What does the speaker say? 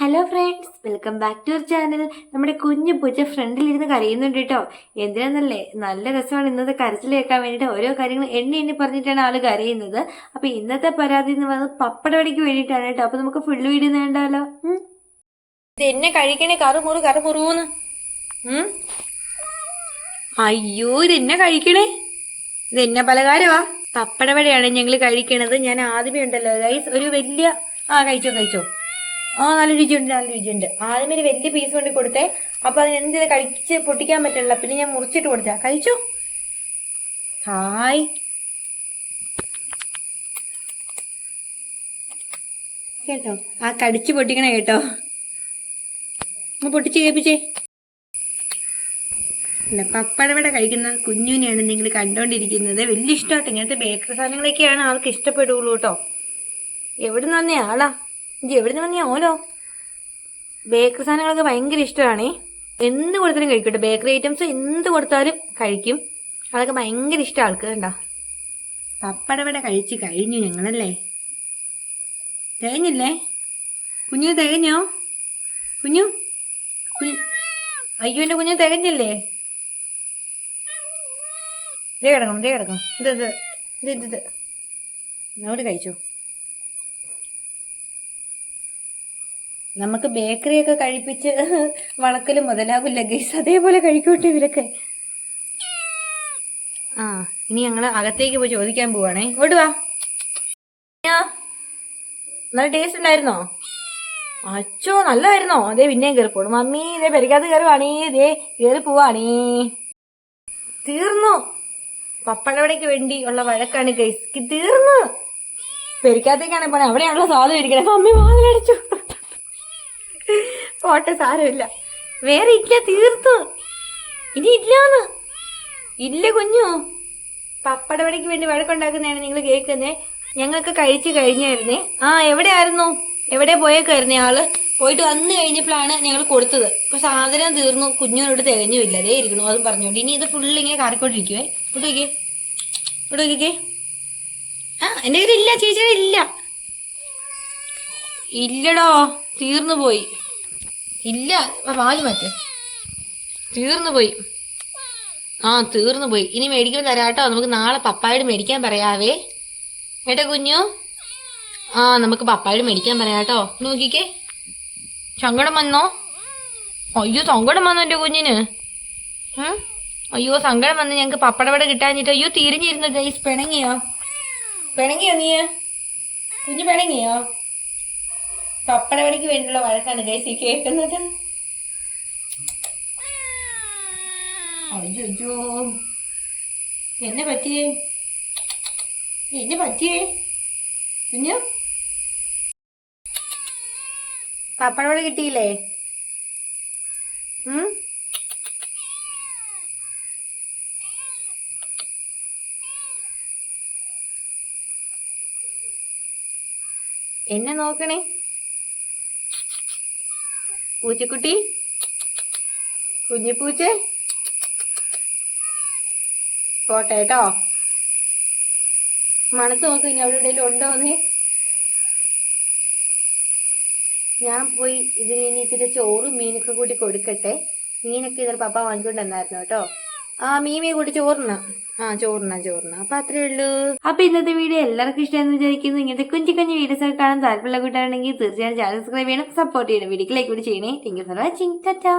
Hello friends welcome back to our channel നമ്മുടെ കുഞ്ഞു പൂച്ച ഫ്രണ്ടിലിരുന്ന് കരയുന്നുണ്ട് കേട്ടോ. എന്തിനാന്നല്ലേ? നല്ല രസമാണ് ഇന്നത്തെ കരച്ചിൽ കേൾക്കാൻ വേണ്ടിയിട്ട് ഓരോ കാര്യങ്ങൾ എണ്ണി എണ്ണി പറഞ്ഞിട്ടാണ് ആൾ കരയുന്നത്. അപ്പോൾ ഇന്നത്തെ പരാതി എന്ന് പറയുന്നത് പപ്പടവടിക്ക് വേണ്ടിയിട്ടാണ് കേട്ടോ. അപ്പം നമുക്ക് ഫുള്ള് വീഡിയോ വേണ്ടാലോ? ഇത് എന്നെ കഴിക്കണേ കറുമുറു കറുമുറുന്ന്. അയ്യോ ഇത് എന്നെ കഴിക്കണേ? ഇത് എന്നെ പലകാരമാ പപ്പടവടയാണ് ഞങ്ങൾ കഴിക്കണത്. ഞാൻ ആദ്യമേ ഉണ്ടല്ലോ. ഗൈസ് ഒരു വലിയ ആ കഴിച്ചോ കഴിച്ചോ. ആ നല്ല രുചിയുണ്ട് നല്ല രുചിയുണ്ട്. ആദ്യം ഒരു വലിയ പീസ് കൊണ്ട് കൊടുത്തേ. അപ്പൊ അതിന് എന്ത് കഴിച്ച് പൊട്ടിക്കാൻ പറ്റില്ല പിന്നെ ഞാൻ മുറിച്ചിട്ട് കൊടുത്ത കഴിച്ചു? ഹായ്. കേട്ടോ? ആ കടിച്ച് പൊട്ടിക്കണേ കേട്ടോ. ഒന്ന് പൊട്ടിച്ച് അല്ല പപ്പടവട കഴിക്കുന്ന കുഞ്ഞുവിനെയാണ് നിങ്ങൾ കണ്ടോണ്ടിരിക്കുന്നത്. വലിയ ഇഷ്ടമാട്ടോ. ഇങ്ങനത്തെ ബേക്കറി സാധനങ്ങളൊക്കെയാണ് ആൾക്ക് ഇഷ്ടപ്പെടുള്ളൂ കേട്ടോ. എവിടുന്ന് വന്നേ ആളാ? ഇജ്ജ് എവിടുന്ന് വന്നിയാ ഓലോ ബേക്കറി സാധനങ്ങളൊക്കെ ഭയങ്കര ഇഷ്ടമാണേ. എന്ത് കൊടുത്താലും കഴിക്കട്ടെ. ബേക്കറി ഐറ്റംസ് എന്ത് കൊടുത്താലും കഴിക്കും. അതൊക്കെ ഭയങ്കര ഇഷ്ടം ആൾക്ക് കണ്ടോ പപ്പടവട കഴിച്ച് കഴിഞ്ഞു ഞങ്ങളല്ലേ? തികഞ്ഞില്ലേ കുഞ്ഞു തികഞ്ഞോ കുഞ്ഞു? കുഞ്ഞു അയ്യോ എന്റെ കുഞ്ഞു തികഞ്ഞില്ലേ ഇതേ കിടക്കണം ഇതേ കിടക്കണം. ഇത് ഇത് ഇത് ഇത് ഇത്. അങ്ങോട്ട് കഴിച്ചു. നമുക്ക് ബേക്കറിയൊക്കെ കഴിപ്പിച്ച് വളക്കൽ മുതലാകില്ല ഗൈസ് അതേപോലെ കഴിക്കോട്ടെ ഇവരൊക്കെ. ആ ഇനി ഞങ്ങൾ അകത്തേക്ക് പോയി ചോദിക്കാൻ പോവാണേ. ഇങ്ങോട്ട് വാ. നല്ല ടേസ്റ്റ് ഉണ്ടായിരുന്നോ? അച്ചോ നല്ലതായിരുന്നോ അതേ പിന്നെയും കയറി പോണു മമ്മി ഇതേ പെരിക്കാത്ത കയറുവാണേ ഇതേ കയറി പോവാണേ. തീർന്നു. പപ്പടവടയ്ക്ക് വേണ്ടി ഉള്ള വഴക്കാണ് ഗൈസ് തീർന്നു. പെരിക്കാത്തേക്കാണ് പോണേ. അവിടെയാണല്ലോ സാധനം ഇരിക്കണേ. മമ്മി വാതിലടിച്ചു. പോട്ടെ സാരമില്ല. വേറെ ഇല്ല തീർത്തു. ഇനി ഇല്ലാന്ന്. ഇല്ല കുഞ്ഞു. പപ്പടവടയ്ക്ക് വേണ്ടി വഴക്കുണ്ടാക്കുന്നതാണ് നിങ്ങൾ കേൾക്കുന്നേ. ഞങ്ങൾക്ക് കഴിച്ചു കഴിഞ്ഞായിരുന്നേ. ആ എവിടെ ആയിരുന്നു എവിടെ പോയേക്കായിരുന്നേ ആൾ? പോയിട്ട് വന്നു കഴിഞ്ഞപ്പോഴാണ് ഞങ്ങൾ കൊടുത്തത്. ഇപ്പൊ സാധനം തീർന്നു. കുഞ്ഞിനോട് തികഞ്ഞുമില്ല. അതേ ഇരിക്കണു അതും പറഞ്ഞോണ്ട് ഇനി ഇത് ഫുള്ള് ഇങ്ങനെ കാറിക്കൊണ്ടിരിക്കുവേ ഇവിടെ നോക്കിയേ ഇവിടെ നോക്കിക്കേ. ആ എന്റെ കയ്യിൽ ഇല്ല ചേച്ചിയുടെ ഇല്ല. ഇല്ലടോ തീർന്നു പോയി. ഇല്ല പാൽ മാറ്റ്. തീർന്നു പോയി. ആ തീർന്നു പോയി. ഇനി മേടിക്കുമ്പോൾ തരാട്ടോ. നമുക്ക് നാളെ പപ്പായോട് മേടിക്കാൻ പറയാവേ. ഏട്ടാ കുഞ്ഞു? ആ നമുക്ക് പപ്പായോട് മേടിക്കാൻ പറയാട്ടോ. നോക്കിക്കേ. സങ്കടം വന്നോ? അയ്യോ സങ്കടം വന്നോ എന്റെ കുഞ്ഞിന്? അയ്യോ സങ്കടം വന്ന് ഞങ്ങൾക്ക് പപ്പടവട കിട്ടാഞ്ഞിട്ട് അയ്യോ തിരിഞ്ഞിരുന്നു ഗൈസ് പിണങ്ങിയോ? പിണങ്ങിയോ നീ കുഞ്ഞു പിണങ്ങിയോ? പപ്പടവടിക്ക് വേണ്ടിയുള്ള വഴക്കാണ് ഗൈസ് ഈ കേൾക്കുന്നത്. അയ്യോ എന്നെ പറ്റിയേ? എന്നെ പറ്റിയേ? കുഞ്ഞു? പപ്പടവടി കിട്ടിയില്ലേ? എന്നെ നോക്കണേ. പൂച്ചക്കുട്ടി? കുഞ്ഞിപ്പൂച്ച? പോട്ടെ കേട്ടോ. മണത്ത് നോക്ക് ഇനി അവിടെ ഉണ്ടോ എന്ന്. ഞാൻ പോയി ഇതിന് ഇനി ഇച്ചിരി ചോറും മീനൊക്കെ കൂട്ടി കൊടുക്കട്ടെ. മീനൊക്കെ ഇതൊരു പപ്പ വാങ്ങിക്കൊണ്ട് വന്നായിരുന്നു കേട്ടോ. ആ മീമിയെ കൂടി ചോറിന. ആ ചോറിന ചോറിന. അപ്പൊ അത്രേ ഉള്ളൂ. അപ്പൊ ഇന്നത്തെ വീഡിയോ എല്ലാവർക്കും ഇഷ്ടമെന്ന് വിചാരിക്കുന്നു. ഇങ്ങനത്തെ കുഞ്ഞു കുഞ്ഞു വീഡിയോസ് ഒക്കെ കാണാൻ താല്പര്യമുള്ള കൂട്ടാണെങ്കിൽ തീർച്ചയായും ചാനൽ സബ്സ്ക്രൈബ് ചെയ്യണം സപ്പോർട്ട് ചെയ്യണം. വീഡിയോക്ക് ലൈക്ക് കൂടി ചെയ്യണേ. Thank you for watching tata